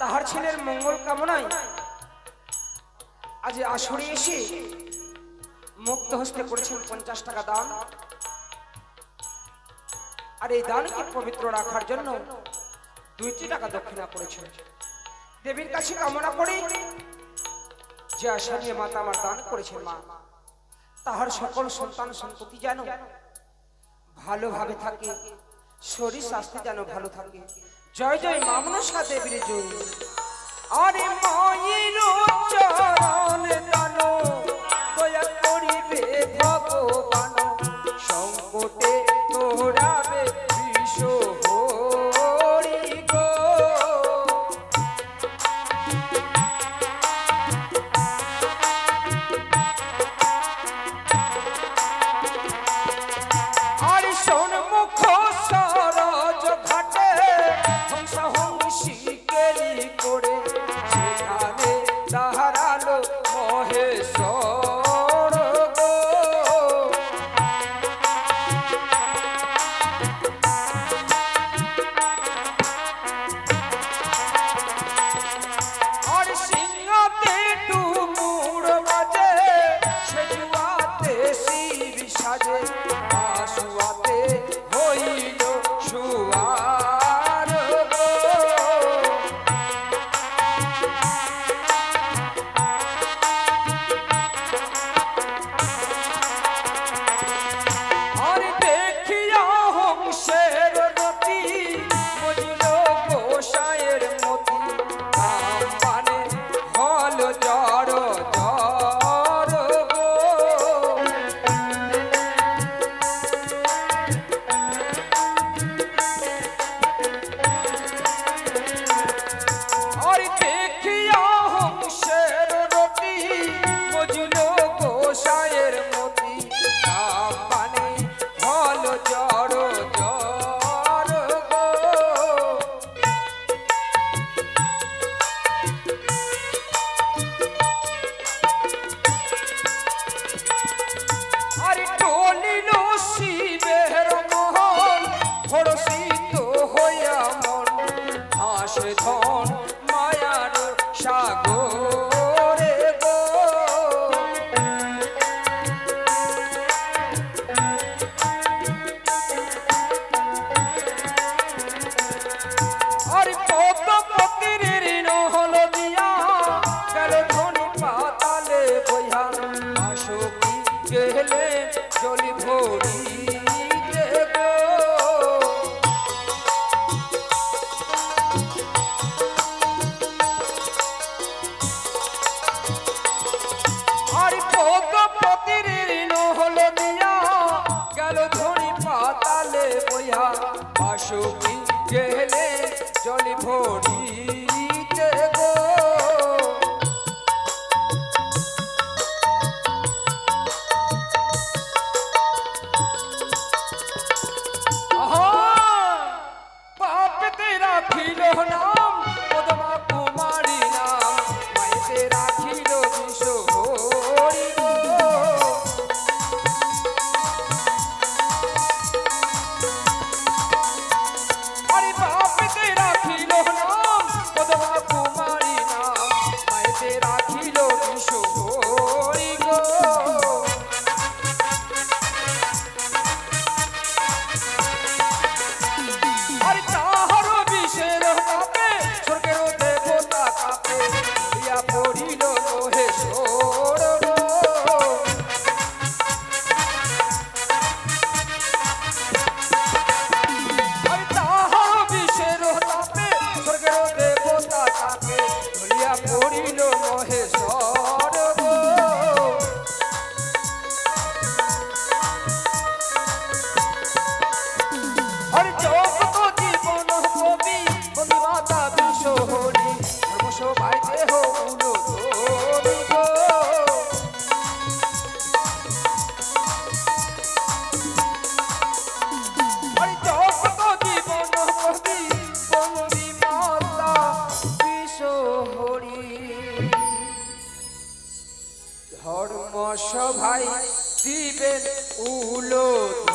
তাহার ছেলের মঙ্গল কামনায় আজ আসরে এসে মুক্ত হস্তে করেছেন পঞ্চাশ টাকা দান। আর এই দানকে পবিত্র রাখার জন্য দুইটি টাকা দক্ষিণা করেছেন। দেবীর কাছে কামনা করি যে আশা নিয়ে মাতা আমার দান করেছেন মা। তাহার সকল সন্তান সন্ততি যেন ভালোভাবে থাকে, শরীর স্বাস্থ্য যেন ভালো থাকে। জয় জয় মা মনসা দেবীর জয়। আরে মায়ের চরণ দান গেলে জলি ভরি। Truth.